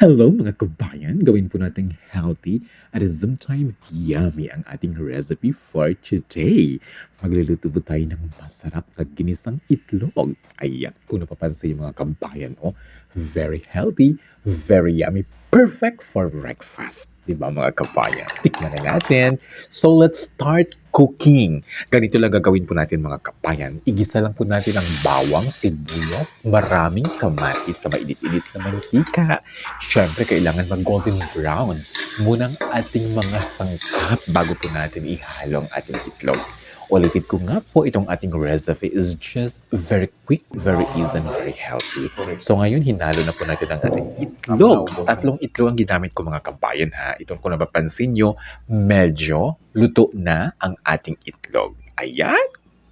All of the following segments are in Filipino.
Hello mga kabayan! Gawin po nating healthy at at same time yummy ang ating recipe for today. Magluluto po tayo ng masarap na ginisang itlog. Ayan, kung napapansin yung mga kabayan, oh, very healthy, very yummy, perfect for breakfast. Di ba mga kabayan? Tikman na natin. So let's start cooking. Ganito lang gagawin po natin mga kabayan. Igisa lang po natin ang bawang, sibuyas, maraming kamatis sa mainit-init na mantika. Siyempre, kailangan mag-golden brown muna ang ating mga sangkap bago po natin ihalo ang ating itlog. Ulitin ko nga po, itong ating recipe is just very quick, very easy, and very healthy. So ngayon, hinalo na po natin ang ating itlog. Tatlong itlog ang ginamit ko mga kabayan ha. Itong kung napapansin nyo, medyo luto na ang ating itlog. Ayan!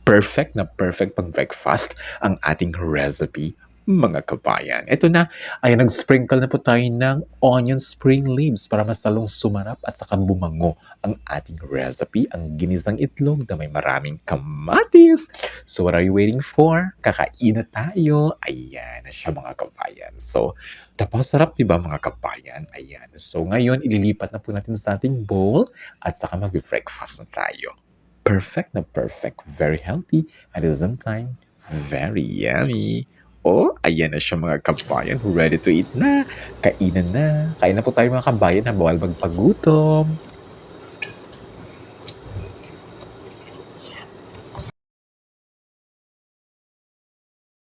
Perfect na perfect pang breakfast ang ating recipe mga kabayan. Ito na, ay nag-sprinkle na po tayo ng onion spring leaves para mas lalong sumarap at saka bumango ang ating recipe, ang ginisang itlog na may maraming kamatis. So what are you waiting for? Kakain na tayo. Ayan na siya mga kabayan. So, napakasarap diba mga kabayan? Ayan. So ngayon, ililipat na po natin sa ating bowl at saka mag-breakfast na tayo. Perfect na perfect. Very healthy at the same time, very yummy. Oh, ayan na siya mga kabayan. Ready to eat na. Kainan na. Kain na po tayo mga kabayan na bawal magpagutom.